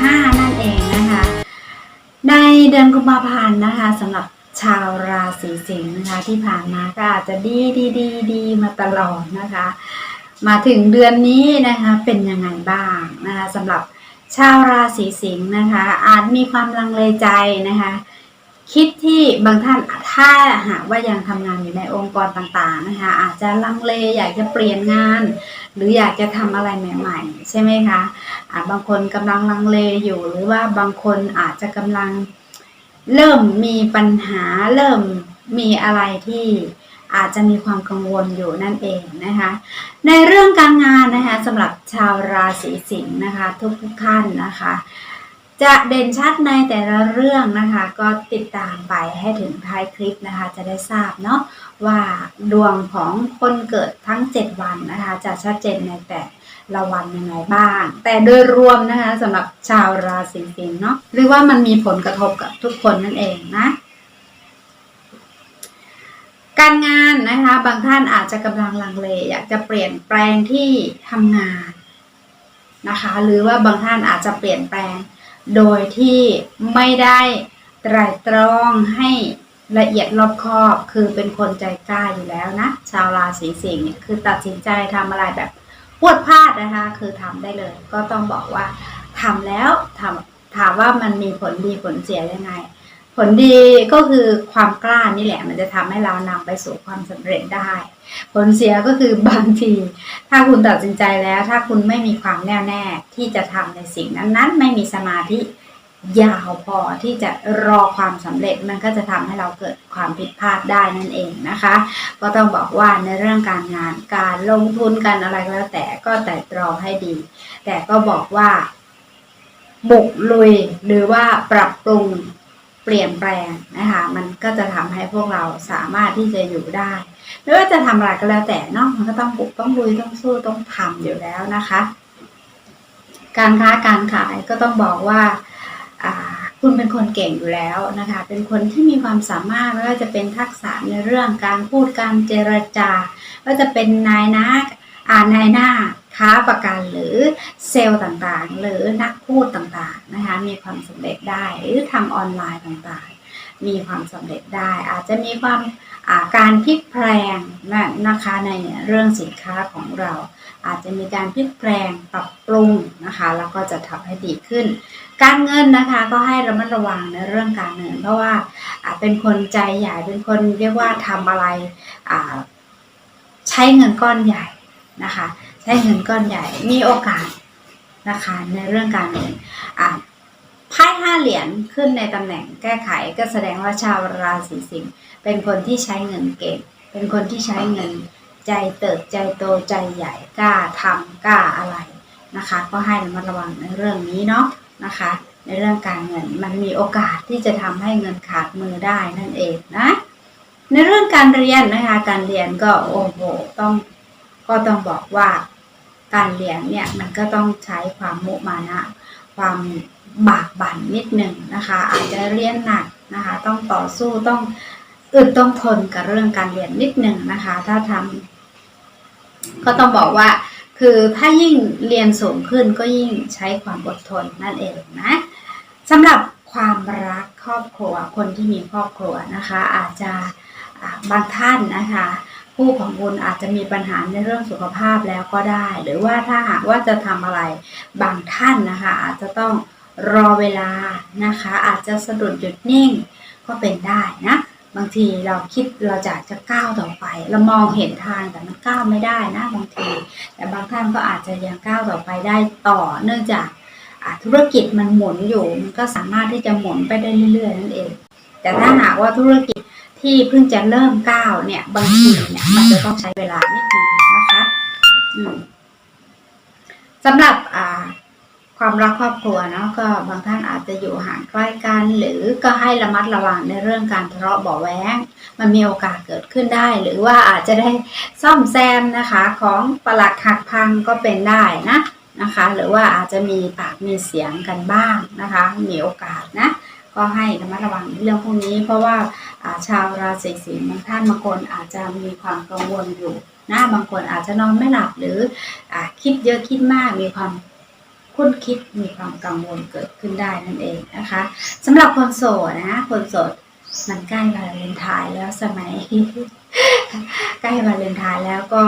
5 นั่นเองนะคะ ในเดือนกุมภาพันธ์นะคะสำหรับชาวราศีสิงห์นะคะที่ผ่านมาก็อาจจะดีดีดีดีมาตลอดนะคะ มาถึงเดือนนี้นะคะเป็นยังไงบ้างนะคะสำหรับชาวราศีสิงห์นะคะ อาจมีความลังเลใจนะคะ คิดที่บางท่านถ้าหากว่ายังทำงานอยู่ในองค์กรต่างๆนะคะอาจจะลังเลอยากจะเปลี่ยนงาน หรืออยากจะทำอะไรใหม่ ๆ ใช่ไหมคะาบางคนกำลังลังเลอยู่ หรือว่าบางคนอาจจะกำลังเริ่มมีปัญหาเริ่มมีอะไรที่อาจจะมีความกังวลอยู่นั่นเองนะคะในเรื่องการงานนะคะสำหรับชาวราศีสิงห์นะคะทุกๆท่านนะคะ จะเด่นชัดในแต่ละเรื่องนะคะ ก็ติดตามไปให้ถึงท้ายคลิปนะคะ จะได้ทราบเนาะว่าดวงของคนเกิดทั้ง 7 วันนะคะ จะชัดเจนในแต่ละวันยังไงบ้าง แต่โดยรวมนะคะสำหรับชาวราศีสิงห์เนาะหรือว่ามันมีผลกระทบกับทุกคนนั่นเองนะการงานนะคะบางท่านอาจจะกำลังลังเล อยากจะเปลี่ยนแปลงที่ทำงานนะคะ หรือว่าบางท่านอาจจะเปลี่ยนแปลง โดยที่ไม่ได้ไตรตรองให้ละเอียดรอบคอบ คือเป็นคนใจกล้าอยู่แล้วนะ ชาวราศีสิงห์เนี่ยคือตัดสินใจทำอะไรแบบพวดพลาดนะคะ คือทำได้เลย ก็ต้องบอกว่าทำแล้วทำถามว่ามันมีผลดีผลเสียยังไง ผลดีก็คือความกล้านี่แหละ มันจะทำให้เรานำไปสู่ความสำเร็จได้ ผลเสียก็คือบางที ถ้าคุณตัดสินใจแล้ว ถ้าคุณไม่มีความแน่วแน่ที่จะทำในสิ่งนั้นๆ ไม่มีสมาธิยาวพอที่จะรอความสำเร็จมันก็จะทำให้เราเกิดความผิดพลาดได้นั่นเองนะคะ ก็ต้องบอกว่าในเรื่องการงานการลงทุนกันอะไรก็แล้วแต่ก็แต่ตรองให้ดี แต่ก็บอกว่า บุกลุยหรือว่าปรับปรุง เปลี่ยนแปลงนะคะ มันก็จะทำให้พวกเราสามารถที่จะอยู่ได้ ไม่ว่าจะทำอะไรก็แล้วแต่เนอกมันก็ต้องบุกต้องลุยต้องสู้ต้องทำอยู่แล้วนะคะ การค้าการขายก็ต้องบอกว่าคุณเป็นคนเก่งอยู่แล้วนะคะ เป็นคนที่มีความสามารถไม่ว่าจะเป็นทักษะในเรื่องการพูดการเจรจา ว่าจะเป็นนายนะอ่านายหน้า ค้าประกันหรือเซลล์ต่างๆ หรือนักพูดต่างๆนะคะมีความสำเร็จได้หรือทำออนไลน์ต่างๆ มีความสำเร็จได้ อาจจะมีความการพลิกแพลงนะคะในเรื่องสินค้าของเรา อาจจะมีการพลิกแปลงปรับปรุงนะคะแล้วก็จะทำให้ดีขึ้น การเงินนะคะก็ให้ระมัดระวังในเรื่องการเงิน เพราะว่าเป็นคนใจใหญ่เป็นคนเรียกว่าทำอะไรใช้เงินก้อนใหญ่นะคะ ใช้เงินก้อนใหญ่มีโอกาสนะคะในเรื่องการเงินไพ่ห้าเหรียญขึ้นในตำแหน่งแก้ไขก็แสดงว่าชาวราศีสิงห์เป็นคนที่ใช้เงินเก่ง เป็นคนที่ใช้เงินใจเติบใจโตใจใหญ่กล้าทำกล้าอะไรนะคะ ก็ให้ระมัดระวังในเรื่องนี้เนาะนะคะ ในเรื่องการเงินมันมีโอกาสที่จะทำให้เงินขาดมือได้นั่นเองนะ ในเรื่องการเรียนนะคะการเรียนก็โอ้โหต้องก็ต้องบอกว่า การเรียนเนี่ยมันก็ต้องใช้ความมุมานะ ความบากบั่นนิดหนึ่งนะคะ อาจจะเรียนหนักนะคะ ต้องต่อสู้ต้องอึดต้องทนกับเรื่องการเรียนนิดหนึ่งนะคะ ถ้าทำก็ต้องบอกว่า คือถ้ายิ่งเรียนสูงขึ้นก็ยิ่งใช้ความอดทนนั่นเองนะสำหรับความรักครอบครัวคนที่มีครอบครัวนะคะ อาจจะบางท่านนะคะ ผู้ของคุณอาจจะมีปัญหาในเรื่องสุขภาพแล้วก็ได้ หรือว่าถ้าหากว่าจะทำอะไรบางท่านนะคะ อาจจะต้องรอเวลานะคะ อาจจะสะดุดหยุดนิ่งก็เป็นได้นะบางทีเราคิดเราจะจะก้าวต่อไป เรามองเห็นทางแต่มันก้าวไม่ได้นะบางที แต่บางท่านก็อาจจะยังก้าวต่อไปได้ต่อ เนื่องจากธุรกิจมันหมุนอยู่มันก็สามารถที่จะหมุนไปได้เรื่อยๆนั่นเอง แต่ถ้าหากว่าธุรกิจ ที่เพิ่งจะเริ่มก้าวเนี่ย บางทีเนี่ยมันจะต้องใช้เวลานิดนึงนะคะสำหรับความรักครอบครัวเนาะก็บางท่านอาจจะอยู่ห่างใกล้กัน หรือก็ให้ระมัดระวังในเรื่องการทะเลาะเบาแว้งมันมีโอกาสเกิดขึ้นได้ หรือว่าอาจจะได้ซ่อมแซมนะคะ ของปลักหักพังก็เป็นได้นะนะคะ หรือว่าอาจจะมีปากมีเสียงกันบ้างนะคะ มีโอกาสนะ ก็ให้ระมัดระวังเรื่องพวกนี้ เพราะว่าชาวราศีสิงห์บางท่านบางคนอาจจะมีความกังวลอยู่นะบางคนอาจจะนอนไม่หลับหรืออคิดเยอะคิดมากมีความคุ้นคิดมีความกังวลเกิดขึ้นได้นั่นเองนะคะสำหรับคนโสดนะคนโสดมันใกล้วาเลนไทน์แล้วสมัยใกล้วาเลนไทน์แล้วก็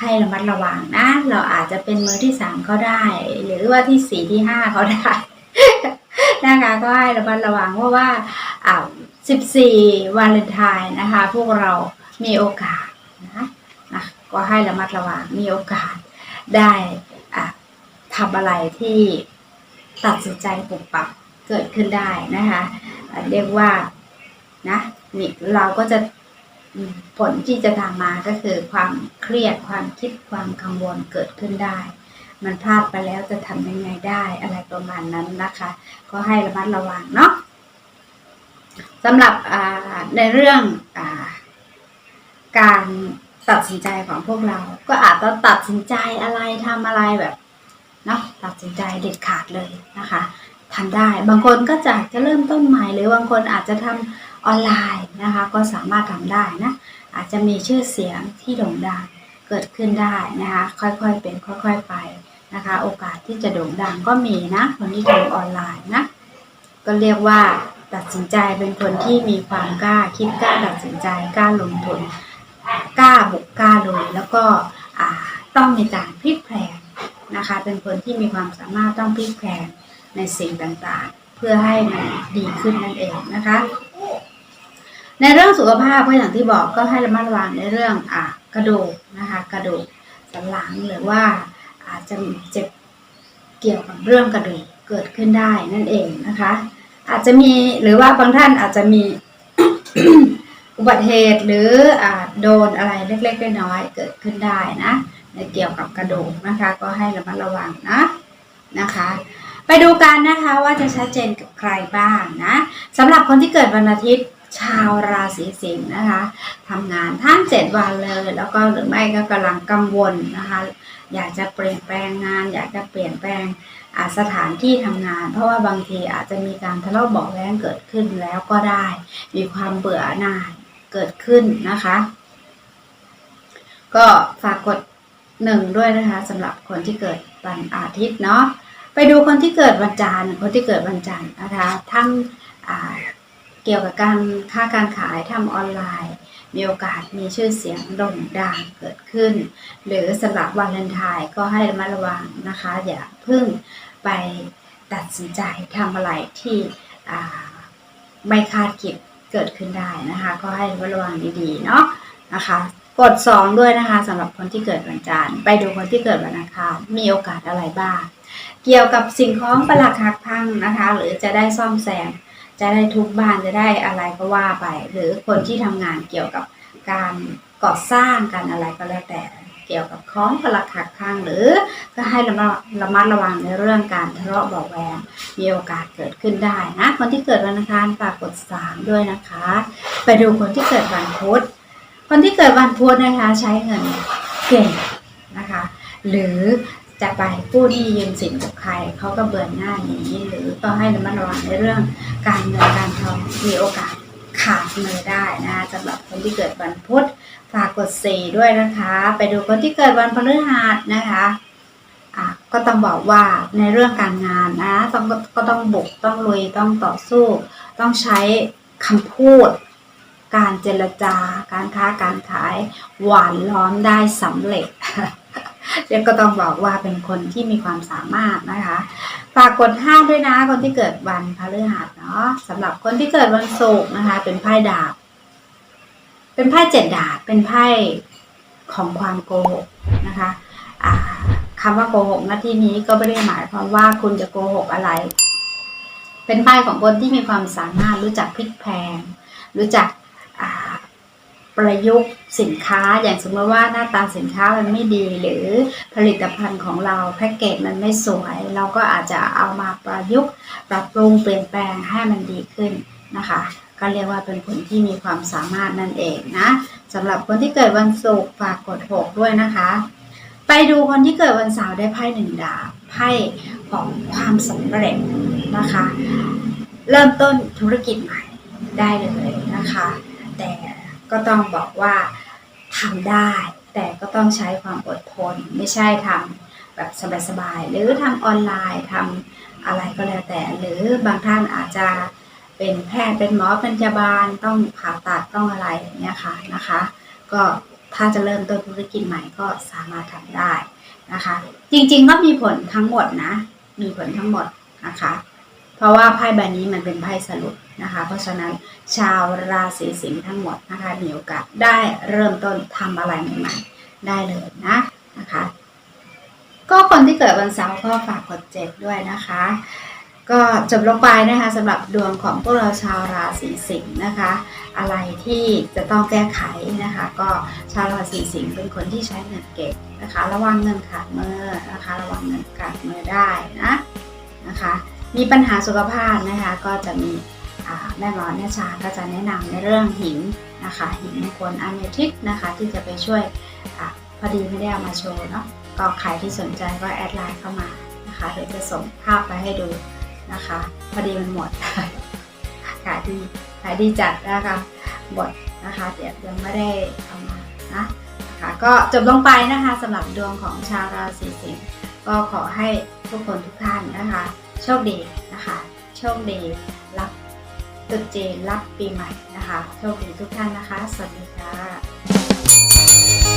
ให้ระมัดระวังนะ เราอาจจะเป็นมือที่สามเขาได้ หรือว่าที่สี่ที่ห้าเขาได้ นะคะก็ให้ระมัดระวังเพราะว่าอ่า14 วาเลนไทน์นะคะ พวกเรามีโอกาสนะนะก็ให้ระมัดระวังมีโอกาสได้อะทำอะไรที่ตัดสินใจปุบปับเกิดขึ้นได้นะคะเรียกว่านะนี่เราก็จะผลที่จะตามมาก็คือความเครียดความคิดความกังวลเกิดขึ้นได้ มันพลาดไปแล้วจะทำยังไงได้อะไรประมาณนั้นนะคะ ก็ให้ระมัดระวังเนาะสำหรับในเรื่องอการตัดสินใจของพวกเรา ก็อาจจะตัดสินใจอะไรทำอะไรแบบเนาะตัดสินใจเด็ดขาดเลยนะคะทำได้บางคนก็จะจะเริ่มต้นใหม่ หรือบางคนอาจจะทำออนไลน์นะคะ ก็สามารถทำได้นะอาจจะมีชื่อเสียงที่โด่งดัง เกิดขึ้นได้นะคะ ค่อยๆเป็นค่อยๆไปนะคะ โอกาสที่จะโด่งดังก็มีนะ คนที่ทำออนไลน์นะ ก็เรียกว่าตัดสินใจเป็นคนที่มีความกล้าคิดกล้าตัดสินใจกล้าลงทุนกล้าบุกกล้าลุยแล้วก็ต้องมีการพลิกแพลงนะคะ เป็นคนที่มีความสามารถต้องพลิกแพลงในสิ่งต่างๆ เพื่อให้มันดีขึ้นนั่นเองนะคะ ในเรื่องสุขภาพก็อย่างที่บอกก็ให้ระมัดระวังในเรื่องอ่ากระดูกนะคะกระดูกสันหลังหรือว่าอาจจะเจ็บเกี่ยวกับเรื่องกระดูกเกิดขึ้นได้นั่นเองนะคะ อาจจะมีหรือว่าบางท่านอาจจะมีอุบัติเหตุหรืออาโดนอะไรเล็กๆน้อยๆเกิดขึ้นได้นะในเกี่ยวกับกระดูกนะคะ ก็ให้ระมัดระวังนะนะคะ ไปดูกันนะคะว่าจะชัดเจนกับใครบ้างนะสำหรับคนที่เกิดวันอาทิตย์ ชาวราศีสิงห์นะคะทำงานทั้งเจ็ดวันเลย แล้วก็หรือไม่ก็กำลังกังวลนะคะ อยากจะเปลี่ยนแปลงงาน อยากจะเปลี่ยนแปลงสถานที่ทำงาน เพราะว่าบางทีอาจจะมีการทะเลาะเบาะแว้งเกิดขึ้นแล้วก็ได้ มีความเบื่อหน่ายเกิดขึ้นนะคะ ก็ฝากกดหนึ่งด้วยนะคะสำหรับคนที่เกิดวันอาทิตย์เนาะไปดูคนที่เกิดวันจันทร์คนที่เกิดวันจันทร์นะคะทั้งอ่า เกี่ยวกับการค้าการขายทำออนไลน์ มีโอกาสมีชื่อเสียงโด่งดังเกิดขึ้น หรือสำหรับวาเลนไทน์ก็ให้ระมัดระวังนะคะ อย่าเพิ่งไปตัดสินใจทำอะไรที่ไม่คาดคิดเกิดขึ้นได้นะคะ ก็ให้ระมัดระวังดีๆเนาะนะคะกด 2 ด้วยนะคะสำหรับคนที่เกิดวันจันทร์ไปดูคนที่เกิดวันอังคารมีโอกาสอะไรบ้าง เกี่ยวกับสิ่งของประหลักหักพังนะคะ หรือจะได้ซ่อมแซม จะได้ทุบบ้านจะได้อะไรก็ว่าไป หรือคนที่ทำงานเกี่ยวกับการก่อสร้างการอะไรก็แล้วแต่เกี่ยวกับของประหลักหักพังหรือก็ให้ระมัดระมัดระวังในเรื่องการทะเลาะเบาแวงมีโอกาสเกิดขึ้นได้นะคนที่เกิดวันอังคารฝากกดสามด้วยนะคะ ไปดูคนที่เกิดวันพุธคนที่เกิดวันพุธนะคะใช้เงินเก่งนะคะ หรือ จะไปกู้หนี้ยืมสินกับใครเขาก็เบื่อหน้าหนี้ หรือก็ให้ระมัดระวังในเรื่องการเงินการทองมีโอกาสขาดมือได้นะคะสำหรับคนที่เกิดวันพุธฝากกดสี่ด้วยนะคะ ไปดูคนที่เกิดวันพฤหัสนะคะก็ต้องบอกว่าในเรื่องการงานนะต้องก็ต้องบุกต้องลุยต้องต่อสู้ ต้องใช้คำพูด การเจรจาการค้าการขายหวานล้อมได้สำเร็จ ยกก็ต้องบอกว่าเป็นคนที่มีความสามารถนะคะ ฝากกดห้าด้วยนะ คนที่เกิดวันพฤหัสเนาะสำหรับคนที่เกิดวันศุกร์นะคะ เป็นไพ่ดาบ เป็นไพ่เจ็ดดาบ เป็นไพ่ของความโกหกนะคะอ่าคำว่าโกหกณที่นี้ก็ไม่ได้หมายความว่าคุณจะโกหกอะไร เป็นไพ่ของคนที่มีความสามารถรู้จักพลิกแพง รู้จักอ่า ประยุกต์สินค้าอย่างสมมติว่าหน้าตาสินค้ามันไม่ดี หรือผลิตภัณฑ์ของเราแพ็กเกจมันไม่สวย เราก็อาจจะเอามาประยุกต์ปรับปรุงเปลี่ยนแปลงให้มันดีขึ้นนะคะก็เรียกว่าเป็นคนที่มีความสามารถนั่นเองนะสำหรับคนที่เกิดวันศุกร์ฝากกดหกด้วยนะคะ ไปดูคนที่เกิดวันเสาร์ได้ไพ่หนึ่งดาบไพ่ของความสำเร็จนะคะ เริ่มต้นธุรกิจใหม่ได้เลยนะคะ ก็ต้องบอกว่าทำได้ แต่ก็ต้องใช้ความอดทน ไม่ใช่ทำแบบสบายๆหรือทำออนไลน์ทำอะไรก็แล้วแต่ หรือบางท่านอาจจะเป็นแพทย์เป็นหมอเป็นพยาบาลต้องผ่าตัดต้องอะไรอย่างเงี้ยค่ะนะคะ ก็ถ้าจะเริ่มต้นธุรกิจใหม่ก็สามารถทำได้นะคะ จริงๆก็มีผลทั้งหมดนะ มีผลทั้งหมดนะคะ เพราะว่าไพ่ใบนี้มันเป็นไพ่สรุป นะคะ เพราะฉะนั้นชาวราศีสิงห์ทั้งหมดนะคะมีโอกาสได้เริ่มต้นทำอะไรใหม่ๆ ได้เลยนะนะคะ ก็คนที่เกิดวันเสาร์ก็ฝากกดเจ็ดด้วยนะคะ ก็จบลงไปนะคะสำหรับดวงของพวกเราชาวราศีสิงห์นะคะ อะไรที่จะต้องแก้ไขนะคะ ก็ชาวราศีสิงห์เป็นคนที่ใช้เงินเก็บนะคะ ระวังเงินขาดมือนะคะ ระวังเงินขาดมือได้นะนะคะมีปัญหาสุขภาพนะคะก็จะมี แม่หมอแม่ชาก็จะแนะนำในเรื่องหินนะคะหินมงคลอะเมทิสนะคะที่จะไปช่วยอพอดีไม่ได้เอามาโชว์เนาะก็ใครที่สนใจก็แอดไลน์เข้ามานะคะเดี๋ยวจะส่งภาพไปให้ดูนะคะ พอดีมันหมดขายดีขายดีจัดนะคะหมดนะคะเดี๋ยวยังไม่ได้เอามานะนะคะก็จบลงไปนะคะสำหรับดวงของชาวราศีสิงห์ก็ขอให้ทุกคนทุกท่านนะคะ โชคดีนะคะ โชคดี ตุจีนรับปีใหม่นะคะ โชคดีทุกท่านนะคะ สวัสดีค่ะ